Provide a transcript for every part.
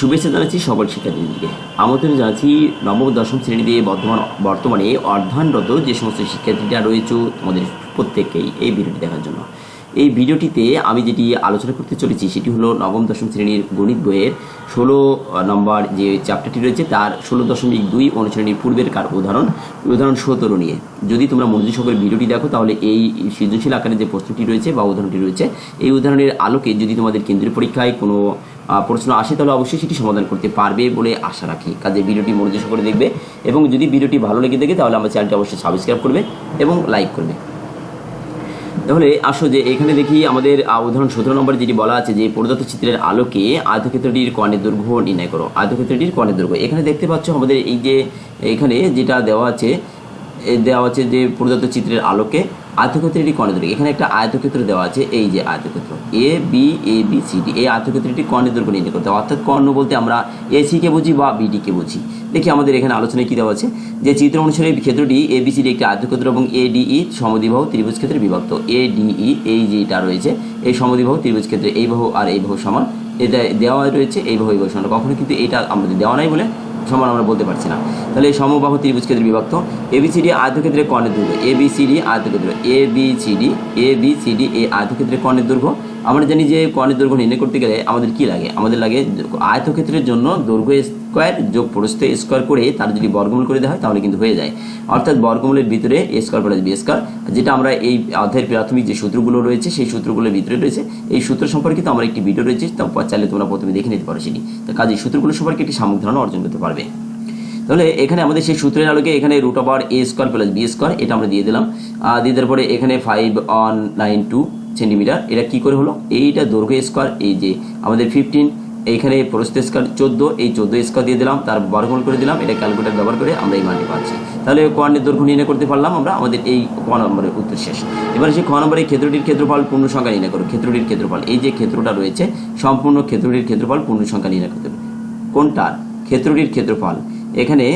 শুভেচ্ছা জানাচ্ছি সকল শিক্ষার্থীদেরকে। আমন্ত্রণ জানাচ্ছি নবম দশম শ্রেণীতে বর্তমান, বর্তমানে অধ্যয়নরত যে সমস্ত শিক্ষার্থীরা রয়েছে তোমাদের প্রত্যেককেই এই ভিডিওটি দেখার জন্য। এই ভিডিওটিতে আমি যেটি আলোচনা করতে চলেছি সেটি হলো নবম, দশম শ্রেণির গণিত বইয়ের ষোলো নম্বর যে চ্যাপ্টারটি রয়েছে তার ষোলো দশমিক দুই অনুশ্রেণীর পূর্বের কার উদাহরণ উদাহরণ সতেরো নিয়ে। যদি তোমরা মনোযোগ সহকারে ভিডিওটি দেখো তাহলে এই সৃজনশীল আকারে যে প্রশ্নটি রয়েছে বা উদাহরণটি রয়েছে, এই উদাহরণের আলোকে যদি তোমাদের কেন্দ্রীয় পরীক্ষায় কোনো প্রশ্ন আসে, তাহলে অবশ্যই সেটি সমাধান করতে পারবে বলে আশা রাখি। কাজে ভিডিওটি মনোযোগ করে দেখবে এবং যদি ভিডিওটি ভালো লেগে থাকে, তাহলে আমার চ্যানেলটি অবশ্যই সাবস্ক্রাইব করবে এবং লাইক করবে। তাহলে আসো যে এখানে দেখি আমাদের উদাহরণ সতেরো নম্বরে যেটি বলা আছে যে প্রদত্ত চিত্রের আলোকে আয়তক্ষেত্রটির কর্ণের দৈর্ঘ্য নির্ণয় করো। আয়তক্ষেত্রটির কর্ণের দৈর্ঘ্য। এখানে দেখতে পাচ্ছ আমাদের এই যে, এখানে যেটা দেওয়া আছে দেওয়া আছে যে প্রদত্ত চিত্রের আলোকে আয়তক্ষেত্রটি কর্ণের দৈর্ঘ্য এখানে একটা আয়তক্ষেত্র দেওয়া আছে, এই যে আয়তক্ষেত্র। A B A B C D এই আয়তক্ষেত্রটি কর্ণের দৈর্ঘ্য নির্ণয় করতে অর্থাৎ কর্ণ বলতে আমরা এ সিকে বুঝি বা বিডিকে বুঝি। দেখি আমাদের এখানে আলোচনায় কী দেওয়া আছে, যে চিত্র অনুসারে ক্ষেত্রটি এ বি সি ডি একটি আয়তক্ষেত্র এবং এ ডিই সমদ্বিবাহু ত্রিভুজ ক্ষেত্রে বিভক্ত। এ ডিই এই যেটা রয়েছে, এই সমদ্বিবাহু ত্রিভুজ ক্ষেত্রে এই বাহু আর এই বাহু সমান। এটা দেওয়া রয়েছে, এই বাহু এই বাহু সমান। কখনো কিন্তু এটা আমাদের দেওয়া নাই বলে সমান আমরা বলতে পারছি না। তাহলে এই সমবাহু ত্রিভুজ ক্ষেত্রে বিভক্ত এবিসিডি আয়তক্ষেত্রে কর্ণের দৈর্ঘ্য। এ বি সিডি এ এই আয়তক্ষেত্রে কর্ণের দৈর্ঘ্য। আমরা জানি যে কর্ণের দৈর্ঘ্য নির্ণয় করতে গেলে আমাদের কি লাগে? আমাদের লাগে আয়তক্ষেত্রের জন্য দৈর্ঘ্য স্কোয়ার যোগ প্রস্থ স্কোয়ার করে তার যদি বর্গমূল করে দেওয়া হয় তাহলে কিন্তু হয়ে যায়। অর্থাৎ বর্গমূলের ভিতরে A square plus B square যেটা আমরা এই অধ্যায়ের প্রাথমিক যে সূত্রগুলো রয়েছে, সেই সূত্রগুলোর ভিতরে রয়েছে। এই সূত্র সম্পর্কিত আমার একটি ভিডিও রয়েছে তারপর চাইলে তোমরা প্রথমে দেখে নিতে পারো সেটি। তো কাজে সূত্রগুলো সম্পর্কে একটি সামগ্রিক ধারণা অর্জন করতে পারবে। তাহলে এখানে আমাদের সেই সূত্রের আলোকে এখানে root over A square plus B square এটা আমরা দিয়ে দিলাম। দিয়ে দেওয়ার পরে এখানে five on nine two centimetre এটা কি করে হলো? এইটা দৈর্ঘ্য স্কোয়ার এই যে আমাদের ফিফটিন এইখানে প্রস্থ স্কোয়ার চোদ্দ, এই চোদ্দ স্কোয়ার দিয়ে দিলাম, তার বর্গমূল করে দিলাম, এটা ক্যালকুলেটার ব্যবহার করে আমরা এই মানটি পাচ্ছি। তাহলে কোয়ার্নের দৈর্ঘ্য নির্ণয় করতে পারলাম আমরা, আমাদের এই ক নম্বরের উত্তর শেষ। এবার সেই খ নম্বরে ক্ষেত্রটির ক্ষেত্রফল পূর্ণ সংখ্যা নির্ণয় করো, ক্ষেত্রটির ক্ষেত্রফল। এই যে ক্ষেত্রটা রয়েছে, সম্পূর্ণ ক্ষেত্রটির ক্ষেত্রফল পূর্ণ সংখ্যা নির্ণয় করতে হবে। কোনটার? ক্ষেত্রটির ক্ষেত্রফল। এখানে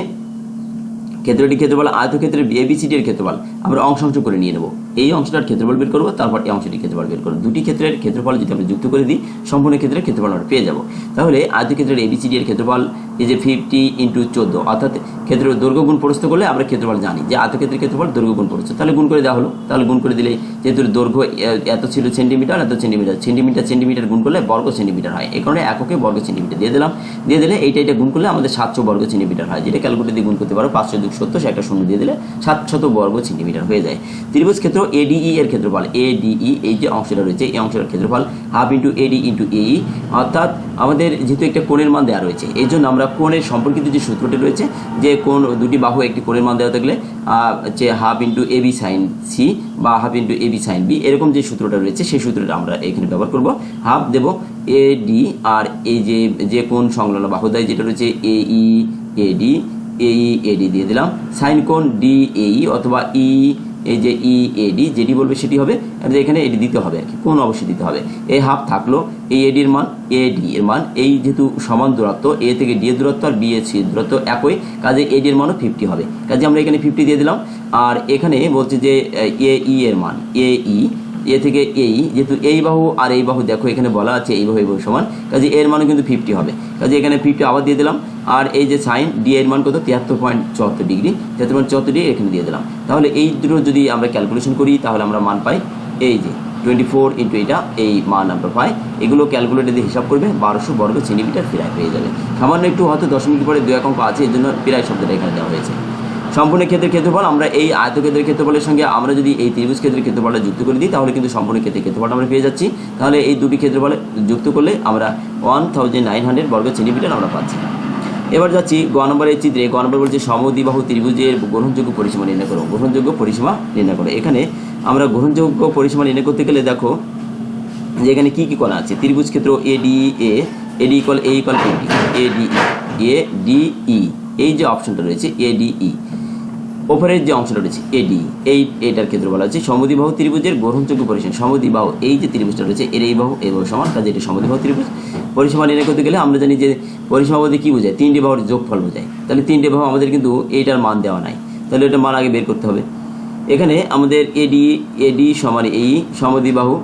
ক্ষেত্রটির ক্ষেত্রফল, আয়তক্ষেত্রের এবিসিডি এর ক্ষেত্রফল। আমরা অংশ অংশ করে নিয়ে নেব। এই অংশটার ক্ষেত্রফল বের করব, তারপর এই অংশটির ক্ষেত্রফল বের করব। দুটি ক্ষেত্রের ক্ষেত্রফল যদি আমরা যুক্ত করে দিই, সম্পূর্ণ ক্ষেত্রের ক্ষেত্রফল আমরা পেয়ে যাব। তাহলে আয়তক্ষেত্রের এবিসিডি এর ক্ষেত্রফল এই যে ফিফটি ইন্টু চোদ্দ, অর্থাৎ ক্ষেত্র দৈর্ঘ্য গুণ প্রস্থ করলে আমরা ক্ষেত্রফল জানি। যে আয়তক্ষেত্রের ক্ষেত্রফল দৈর্ঘ্য গুণ প্রস্থ। তাহলে গুণ করে দেওয়া হলো। তাহলে গুণ করে দিলে যেহেতু দৈর্ঘ্য এত ছিল সেন্টিমিটার এত সেন্টিমিটার সেন্টিমিটার সেন্টিমিটার গুণ করলে বর্গ সেন্টিমিটার হয়। এই কারণে এককে বর্গ সেন্টিমিটার দিয়ে দিলাম। দিয়ে দিলে এইটা এটা গুণ করলে আমাদের সাতশো বর্গ সেন্টিমিটার হয়। যেটা ক্যালকুলেটর দিয়ে গুণ করতে পারো, পাঁচশো দুই সত্তর একটা শূন্য দিয়ে দিলে সাতশত বর্গ সেন্টিমিটার হয়ে যায়। ত্রিভুজ ক্ষেত্র এডিই এর ক্ষেত্রফল। এডিই এই যে অংশটা রয়েছে, এই অংশটার ক্ষেত্রফল হাফ ইন্টু এডি ইন্টু এই অর্থাৎ আমাদের যেহেতু একটা কোণের মান দেওয়া রয়েছে, এই জন্য আমরা কোণের সম্পর্কিত যে সূত্রটি রয়েছে, যে কোন দুটি বাহু একটি কোণের মান দেওয়া থাকলে যে half into A B sine C বা half into A B sine B, এরকম যে সূত্রটা রয়েছে, সেই সূত্রটা আমরা এখানে ব্যবহার করব। হাফ দেব এ ডি আর এই যে যে কোন সংলগ্ন বাহুদায় যেটা রয়েছে এ ই এ ডি এই এডি দিয়ে দিলাম। সাইন কোণ ডি এই অথবা ই এই যে ই এডি যেটি বলবে সেটি হবে এখানে এডি দিতে হবে আর কি, কোন অবশ্যই দিতে হবে। এই হাফ থাকল, এই এডির মান এ ডি এর মান, এই যেহেতু সমান দূরত্ব এ থেকে ডি এর দূরত্ব আর বি এ সি দূরত্ব একই, কাজে এডির মানও ফিফটি হবে। কাজে আমরা এখানে ফিফটি দিয়ে দিলাম, আর এখানে বলছি যে, এ ই এর মান এ ই এ থেকে এই, যেহেতু এই বাহু আর এই বাহু দেখো এখানে বলা আছে এই বাহু এই বাহু সমান, কাজে এর মানও কিন্তু ফিফটি হবে। কাজে এখানে ফিফটি আবার দিয়ে দিলাম, আর এই যে সাইন ডি এর মান কত? তিয়াত্তর পয়েন্ট চুয়াত্তর ডিগ্রি তিয়াত্তর পয়েন্ট চুয়াত্তর ডিগ্রি এখানে দিয়ে দিলাম। তাহলে এই দুটো যদি আমরা ক্যালকুলেশন করি, তাহলে আমরা মান পাই এই যে টোয়েন্টি ফোর ইন্টু এটা, এই মান আমরা পাই। এগুলো ক্যালকুলেটর দিয়ে হিসাব করবে, বারোশো বর্গ সেন্টিমিটার প্রায় পেয়ে যাবে। সামান্য একটু হয়তো দশ মিনিট পরে দু এক অঙ্ক আছে এই জন্য প্রায় শব্দটা এখানে দেওয়া হয়েছে। সম্পূর্ণ ক্ষেত্রের ক্ষেত্রফল আমরা এই আয়তক্ষেত্রের ক্ষেত্রফলের সঙ্গে আমরা যদি এই ত্রিভুজ ক্ষেত্রের ক্ষেত্রফলটা যুক্ত করে দিই, তাহলে কিন্তু সম্পূর্ণ ক্ষেত্রের ক্ষেত্রফলটা আমরা পেয়ে যাচ্ছি। তাহলে এই দুটি ক্ষেত্রফলে যুক্ত করলে আমরা ওয়ান থাউজেন্ড নাইন হান্ড্রেড বর্গ সেন্টিমিটার আমরা পাচ্ছি। এবার যাচ্ছি গ নম্বরের চিত্রে। গ নম্বর বলছে সমদ্বিবাহু ত্রিভুজের গ্রহণযোগ্য পরিসীমা নির্ণয় করো। গ্রহণযোগ্য পরিসীমা নির্ণয় করো। এখানে আমরা গ্রহণযোগ্য পরিসীমা নির্ণয় করতে গেলে দেখো যে এখানে কী কী করা আছে? ত্রিভুজ ক্ষেত্র A D A AD equal A equal A D A D A D E এই যে অপশনটা রয়েছে এ ডি ই ওপরের যে অংশটা রয়েছে এডি এই, এটার ক্ষেত্রে বলা হচ্ছে সমদ্বিবাহু ত্রিভুজের গ্রহণযোগ্য পরিসীমা। সমদ্বিবাহু এই যে ত্রিভুজটা রয়েছে এর এই বাহু এই বাহু সমান, কাজে এটি সমদ্বিবাহু ত্রিভুজ। পরিসীমা নির্ণয় করতে গেলে আমরা জানি যে পরিসীমা বলতে কী বোঝায়? তিনটি বাহুর যোগফল বোঝায়। তাহলে তিনটে বাহু আমাদের কিন্তু এইটার মান দেওয়া নাই। তাহলে এটা মান আগে বের করতে হবে। এখানে আমাদের এডি এডি সমান এই সমদ্বিবাহু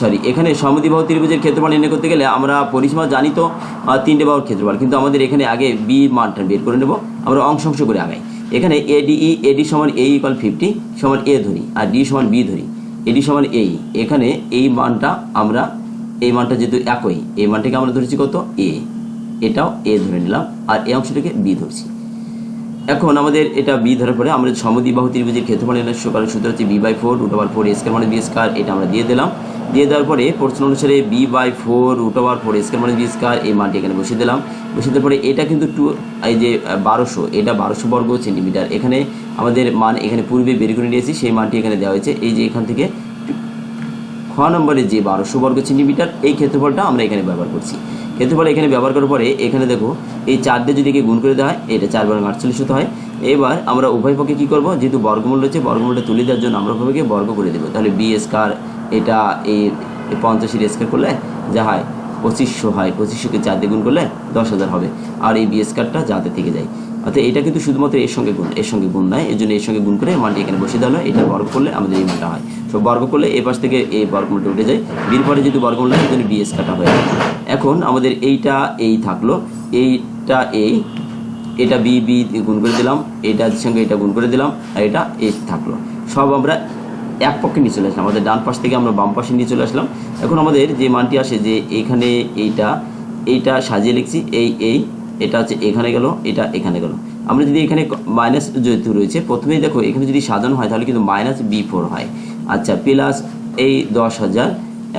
সরি, এখানে সমদ্বিবাহু ত্রিভুজের ক্ষেত্রফল নির্ণয় করতে গেলে আমরা পরিসীমা জানি তো তিনটে বাহুর ক্ষেত্রফল। কিন্তু আমাদের এখানে আগে বি মানটা বের করে নেব। আমরা অংশ অংশ করে আগাই। এখানে এডিই এডি সমান এ ইকাল ফিফটি সমান এ ধরি, আর ডি সমান বি ধরি। এডি সমান এই এখানে এই মানটা আমরা, এই মানটা যেহেতু একই, এই মানটাকে আমরা ধরেছি কত? এ এটাও এ ধরে নিলাম, আর এই অংশটাকে বি ধরছি। এখন আমাদের এটা বি ধরার পরে আমরা সমদ্বিবাহু ত্রিভুজের ক্ষেত্রফল নির্ণয় সূত্র হচ্ছে B by four root over four square মানে বি স্কোয়ার এটা আমরা দিয়ে দিলাম। দিয়ে দেওয়ার পরে প্রশ্ন অনুসারে B by four root over four square মানে বি স্কোয়ার এই মানটি এখানে বসিয়ে দিলাম। বসিয়ে দেওয়ার পরে এটা কিন্তু টু এই যে বারোশো, এটা বারোশো বর্গ সেন্টিমিটার এখানে আমাদের মান এখানে পূর্বে বের করে নিয়েছি, সেই মানটি এখানে দেওয়া হয়েছে। এই যে এখান থেকে খ নম্বরে যে বারোশো বর্গ সেন্টিমিটার এই ক্ষেত্রফলটা আমরা এখানে ব্যবহার করছি। ক্ষেত্রফল এখানে ব্যবহার করার পরে এখানে দেখো, এই চার দিয়ে যদি একে গুণ করে দেওয়া হয়, এটা চার বারো আটচল্লিশ হতে হয়। এবার আমরা উভয় পক্ষে কী করব? যেহেতু বর্গমূল রয়েছে, বর্গমূলটা তুলে দেওয়ার জন্য আমরা উভয়কে বর্গ করে দেবো। তাহলে বি স্কার এটা এই পঞ্চাশের স্কার করলে যা হয় পঁচিশশো হয়, পঁচিশশোকে চার দিয়ে গুণ করলে দশ হাজার হবে। আর এই বি স্কারটা যাতে থেকে যায়। অর্থাৎ এটা কিন্তু শুধুমাত্র এর সঙ্গে গুণ, এর সঙ্গে গুণ নয়, এর জন্য এর সঙ্গে গুণ করে মানটি এখানে বসে দেওয়া হয় এটা বর্গ করলে আমাদের এই মানটা হয়। তো বর্গ করলে এ পাশ থেকে এই বর্গমূলটা উঠে যায়। বির পরে যদি বর্গমূল হয় সেজন্য বিএস কাটা হয়ে যায়। এখন আমাদের এইটা এই থাকল। এইটা এই এটা বি বি গুণ করে দিলাম। এটার সঙ্গে এটা গুণ করে দিলাম। আর এটা এ থাকল। সব আমরা এক পক্ষে নিয়ে চলে আসলাম। আমাদের ডান পাশ থেকে আমরা বাম পাশে নিয়ে চলে আসলাম। এখন আমাদের যে মানটি আসে যে এখানে এইটা এইটা সাজিয়ে লিখছি, এই এই, এটা হচ্ছে এখানে গেল, এটা এখানে গেল। আমরা যদি এখানে মাইনাস যেহেতু রয়েছে, প্রথমেই দেখো এখানে যদি সাজানো হয় তাহলে কিন্তু মাইনাস বি ফোর হয়। আচ্ছা প্লাস এই দশ হাজার,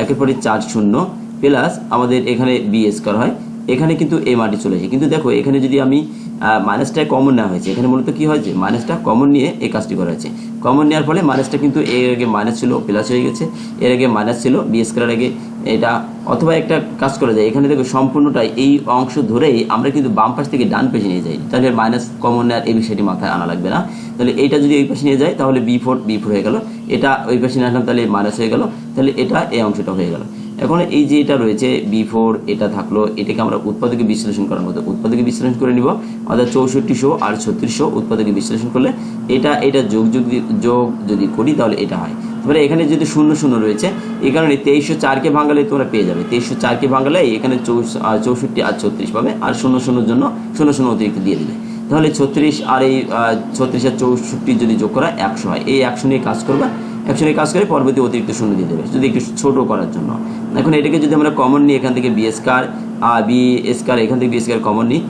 একের পরে চার শূন্য প্লাস আমাদের এখানে বি স্কোয়ার হয়। এখানে কিন্তু এই মাটি চলে আসে। কিন্তু দেখো এখানে যদি আমি মাইনাসটা কমন নেওয়া হয়েছে। এখানে মূলত কী হয়েছে মাইনাসটা কমন নিয়ে এই কাজটি করা হয়েছে। কমন নেওয়ার ফলে মাইনাসটা কিন্তু এর আগে মাইনাস ছিল প্লাস হয়ে গেছে। এর আগে মাইনাস ছিল বি স্কোয়ার আগে এটা অথবা একটা কাজ করা যায়। এখানে দেখো সম্পূর্ণটাই এই অংশ ধরেই আমরা কিন্তু বাম পাশ থেকে ডান পাশে নিয়ে যাই। তাহলে মাইনাস কমন নেওয়ার এই বিষয়টি মাথায় আনা লাগবে না। তাহলে এইটা যদি এই পাশে নিয়ে যায়, তাহলে বি ফোর বি ফোর হয়ে গেল। এটা ওই পাশে নিয়ে আসলাম, তাহলে মাইনাস হয়ে গেল। তাহলে এটা এই অংশটা হয়ে গেল। এখন এই যে এটা রয়েছে বি ফোর এটা থাকল, এটাকে আমরা উৎপাদকে বিশ্লেষণ করার মতো। উৎপাদকে বিশ্লেষণ করে নিব, অর্থাৎ চৌষট্টিশো আর ছত্রিশশো উৎপাদকে বিশ্লেষণ করলে এটা এটা যোগ যোগ যোগ যদি করি তাহলে এটা হয়। তারপরে এখানে যদি শূন্য শূন্য রয়েছে, এই কারণে তেইশশো চারকে ভাঙালে তোমরা পেয়ে যাবে। তেইশশো চারকে ভাঙালে এখানে চৌষট্টি আর ছত্রিশ পাবে, আর শূন্য শূন্যর জন্য শূন্য শূন্য অতিরিক্ত দিয়ে দেবে। তাহলে ছত্রিশ আর এই ছত্রিশ আর চৌষট্টি যদি যোগ করা একশো হয়। এই একশো নিয়ে কাজ করবা নিয়ে কাজ করে পরবর্তী অতিরিক্ত শূন্য দিয়ে দেবে, যদি একটু ছোট করার জন্য। এখন এটাকে যদি আমরা কমন নিই, এখান থেকে বি স্কার বি স্কার এখান থেকে বি স্কার কমন নিই।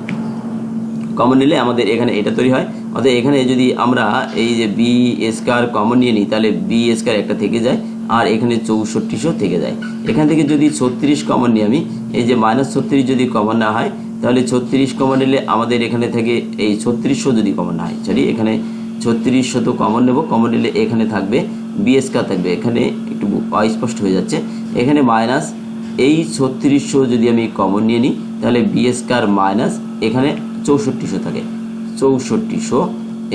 কমন নিলে আমাদের এখানে এটা তৈরি হয়। অর্থাৎ এখানে যদি আমরা এই যে বি স্কার কমন নিয়ে নিই, তাহলে বি স্কার একটা থেকে যায়, আর এখানে চৌষট্টিশো থেকে যায়। এখান থেকে যদি ছত্রিশ কমন নিই আমি, এই যে মাইনাস ছত্রিশ যদি কমন না হয়, তাহলে ছত্রিশ কমন নিলে আমাদের এখানে থেকে এই ছত্রিশশো যদি কমন না হয় সরি এখানে ছত্রিশশো তো কমন নেব। কমন নিলে এখানে থাকবে বি স্কার থাকবে। এখানে একটু অস্পষ্ট হয়ে যাচ্ছে। এখানে মাইনাস এই ছত্রিশশো যদি আমি কমন নিয়ে নিই, তাহলে বি স্কার মাইনাস এখানে চৌষট্টিশো থাকে। চৌষট্টিশো,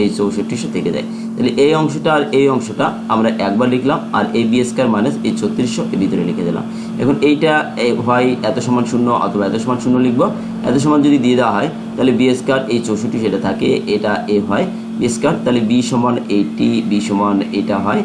এই চৌষট্টিশো থেকে যায়। তাহলে এই অংশটা আর এই অংশটা আমরা একবার লিখলাম, আর এই বি স্কোয়ার মাইনাস এই ছত্রিশশো এর ভিতরে লিখে দিলাম। এখন এইটা হয় এত সমান শূন্য অথবা এত সমান শূন্য লিখব। এত সমান যদি দিয়ে দেওয়া হয়, তাহলে বি স্কোয়ার এই চৌষট্টি সেটা থাকে, এটা এ হয়। বি স্কোয়ার তাহলে বি সমান এইটি বি সমান এটা হয়।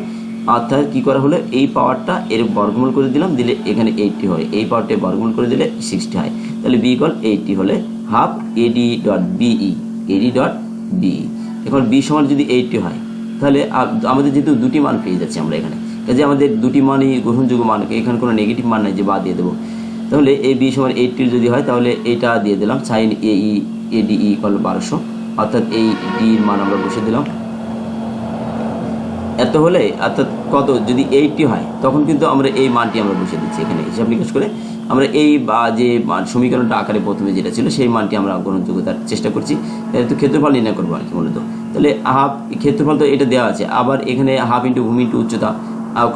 অর্থাৎ কী করা হলো? এই পাওয়ারটা এর বর্গমূল করে দিলাম, দিলে এখানে এইটটি হয়। এই পাওয়ারটা বর্গমূল করে দিলে সিক্সটি হয়। তাহলে বি ইকল এইটটি হলে half AD dot BE AD dot BE এখন বি সমান যদি এইটটি হয়, তাহলে আমাদের যেহেতু দুটি মান পেয়ে যাচ্ছি আমরা এখানে, কাজে আমাদের দুটি মানই গ্রহণযোগ্য মান, এখানে কোনো নেগেটিভ মান নাই যে বাদ দিয়ে দেবো। তাহলে এই বি সমান এইটটির যদি হয়, তাহলে এইটা দিয়ে দিলাম sine A E eddy E equal বারোশো। অর্থাৎ এই ডির মান আমরা বসে দিলাম। এত হলে অর্থাৎ কত যদি এইটটি হয়, তখন কিন্তু আমরা এই মানটি আমরা বসে দিচ্ছি এখানে। হিসাব নিকাশ করে আমরা এই বা যে সমীকরণটা আকারে প্রথমে যেটা ছিল, সেই মানটি আমরা গ্রহণযোগ্যতার চেষ্টা করছি। তো ক্ষেত্রফল নির্ণয় করব আর কি মূলত। তাহলে হাফ, ক্ষেত্রফল তো এটা দেওয়া আছে। আবার এখানে হাফ ইন্টু ভূমি ইন্টু উচ্চতা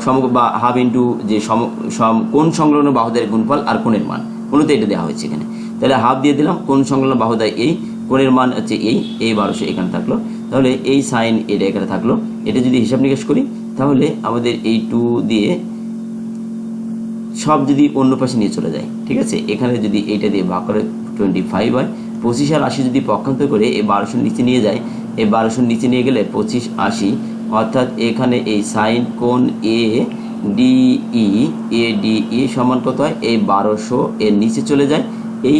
সম, বা হাফ ইন্টু যে সম সম, কোন সংলগ্ন বাহুদের গুণফল আর কোণের মান। মূলত এটা দেওয়া হয়েছে এখানে। তাহলে হাফ দিয়ে দিলাম, কোন সংলগ্ন বাহুদায় এই, কোণের মান হচ্ছে এই এই বারোশো এখানে থাকল। তাহলে এই সাইন এটা এখানে থাকল। এটা যদি হিসাব নিকাশ করি, তাহলে আমাদের এই টু দিয়ে সব যদি অন্য পাশে নিয়ে চলে যায়, ঠিক আছে? এখানে যদি এইটা দিয়ে ভাগ করে টোয়েন্টি ফাইভ হয়, পঁচিশ আর আশি যদি পক্ষান্তর করে এই বারোশোর নিচে নিয়ে যায় এই বারোশোর নিচে নিয়ে গেলে পঁচিশ আশি, অর্থাৎ এখানে এই সাইন কোন এ ডিই এ ডিই সমান কত হয়? এই বারোশো এর নিচে চলে যায়, এই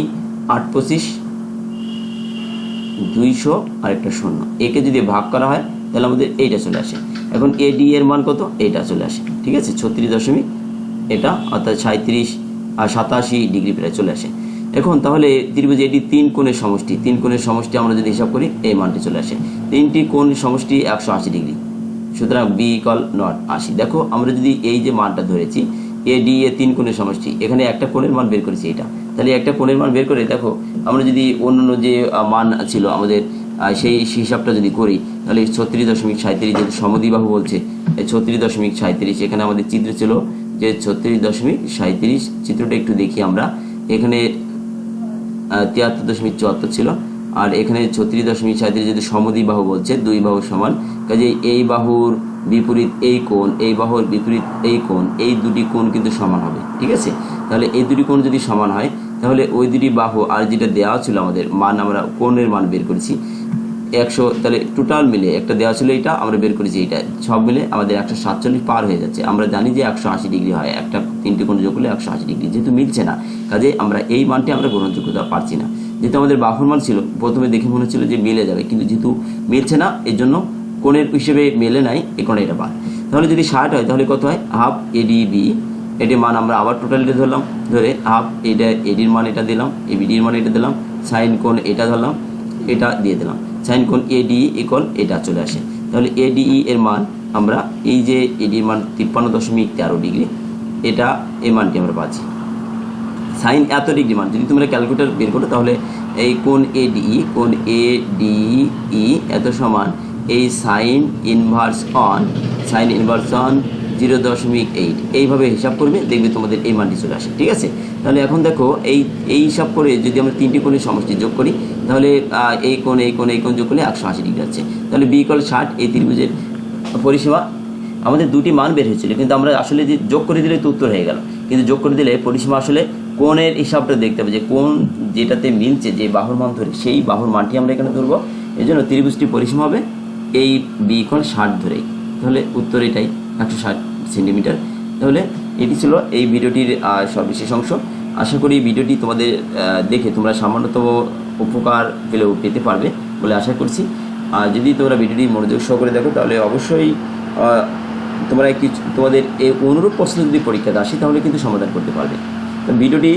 আট পঁচিশ দুইশো আর একটা শূন্য একে যদি ভাগ করা হয়, তাহলে আমাদের এইটা চলে আসে। এখন এডি এর মান কত? এইটা চলে আসে। ঠিক আছে? ছত্রিশ দশমিক এটা, অর্থাৎ সাঁত্রিশ আর সাতাশি ডিগ্রি প্রায় চলে আসে। এখন তাহলে ত্রিভুজ এটি তিন কোণের সমষ্টি। তিন কোণের সমষ্টি আমরা যদি হিসাব করি, এই মানটি চলে আসে। তিনটি কোণ সমষ্টি একশো আশি ডিগ্রি। সুতরাং বি কল নট আশি। দেখো, আমরা যদি এই যে মানটা ধরেছি এ ডি এ তিন কোণের সমষ্টি। এখানে একটা কোণের মান বের করেছি, এটা। তাহলে একটা কোণের মান বের করে, দেখো, আমরা যদি অন্য অন্য যে মান ছিল আমাদের সেই হিসাবটা যদি করি, তাহলে ছত্রিশ দশমিক সাঁত্রিশ যেহেতু সমদ্বিবাহু বলছে ছত্রিশ দশমিক সাঁত্রিশ এখানে আমাদের চিত্র ছিল যে ছত্রিশ দশমিক সাঁত্রিশ চিত্রটা একটু দেখি আমরা, এখানে তিয়াত্তর দশমিক চুয়াত্তর ছিল, আর এখানে ছত্রিশ দশমিক সাঁত্রিশ যদি সমদ্বি বাহু বলছে, দুই বাহু সমান, কাজে এই বাহুর বিপরীত এই কোণ, এই বাহুর বিপরীত এই কোণ, এই দুটি কোণ কিন্তু সমান হবে, ঠিক আছে? তাহলে এই দুটি কোণ যদি সমান হয় তাহলে ওই দুটি বাহু আর যেটা দেওয়া ছিল আমাদের মান আমরা কোণের মান বের করেছি? একশো, তাহলে টোটাল মিলে একটা দেওয়া ছিল এটা আমরা বের করেছি এটা সব মিলে আমাদের একশো সাতচল্লিশ পার হয়ে যাচ্ছে। আমরা জানি যে একশো আশি ডিগ্রি হয়, একটা তিনটি কোণ যোগ করলে একশো আশি ডিগ্রি। যেহেতু মিলছে না, কাজে আমরা এই মানটি আমরা গ্রহণযোগ্যতা পারছি না। যেহেতু আমাদের বাহুর মান ছিল, প্রথমে দেখে মনে হচ্ছিল যে মিলে যাবে, কিন্তু যেহেতু মিলছে না এর জন্য কোণের হিসেবে মেলে নাই এ কোণে এটা বাদ তাহলে যদি ষাট হয়, তাহলে কত হয়? হাফ এডিবি এটির মান আমরা আবার টোটালিটা ধরলাম, ধরে হাফ এটা এডির মান এটা দিলাম এবিডির মান এটা দিলাম সাইন কোণ এটা ধরলাম, এটা দিয়ে দিলাম। সাইন কোণ এডি ইকল এটা চলে আসে। তাহলে এডিই এর মান আমরা এই যে এডির মান তিপ্পান্ন দশমিক তেরো ডিগ্রি, এটা এই মানটি আমরা পাচ্ছি। সাইন এত ডিগ্রি মান, যদি তোমরা ক্যালকুলেটার বের করো, তাহলে এই কোন এ ডিই কোন এ ডিই এত সমান এই sine inverse on sine inverse on zero দশমিক এইট এইভাবে হিসাব করবে, দেখবে তোমাদের এই মানটি চলে আসে, ঠিক আছে? তাহলে এখন দেখো, এই এই হিসাব করে যদি আমরা তিনটি কোণের সমষ্টি যোগ করি, তাহলে এই কোণ এই কোণ এই কোণ যোগ করলে একশো আশি ডিগ্রি আছে। তাহলে বি কল ষাট, এই ত্রিভুজের পরিসীমা, আমাদের দুটি মান বের হয়েছিল, কিন্তু আমরা আসলে যে যোগ করে দিলে তো উত্তর হয়ে গেল। কিন্তু যোগ করে দিলে পরিসীমা আসলে কোণের হিসাবটা দেখতে হবে যে কোন যেটাতে মিলছে, যে বাহুর মান ধরে, সেই বাহুর মানটি আমরা এখানে ধরবো। এই জন্য ত্রিভুজটি পরিসীমা হবে এই বি কোণ ষাট ধরেই। তাহলে উত্তর এটাই, একশো ষাট। সেন্টিমিটার। তাহলে এটি ছিল এই ভিডিওটির সর্বশেষ অংশ। আশা করি ভিডিওটি তোমাদের দেখে তোমরা সামান্যতম উপকার পেলেও পেতে পারবে বলে আশা করছি। আর যদি তোমরা ভিডিওটি মনোযোগ সহকারে দেখো, তাহলে অবশ্যই তোমরা কিছু তোমাদের এই অনুরূপ প্রশ্ন যদি পরীক্ষাতে আসে, তাহলে কিন্তু সমাধান করতে পারবে। তো ভিডিওটি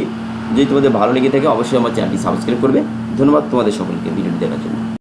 যদি তোমাদের ভালো লেগে থাকে, অবশ্যই আমার চ্যানেলটি সাবস্ক্রাইব করবে। ধন্যবাদ তোমাদের সকলকে ভিডিওটি দেখার জন্য।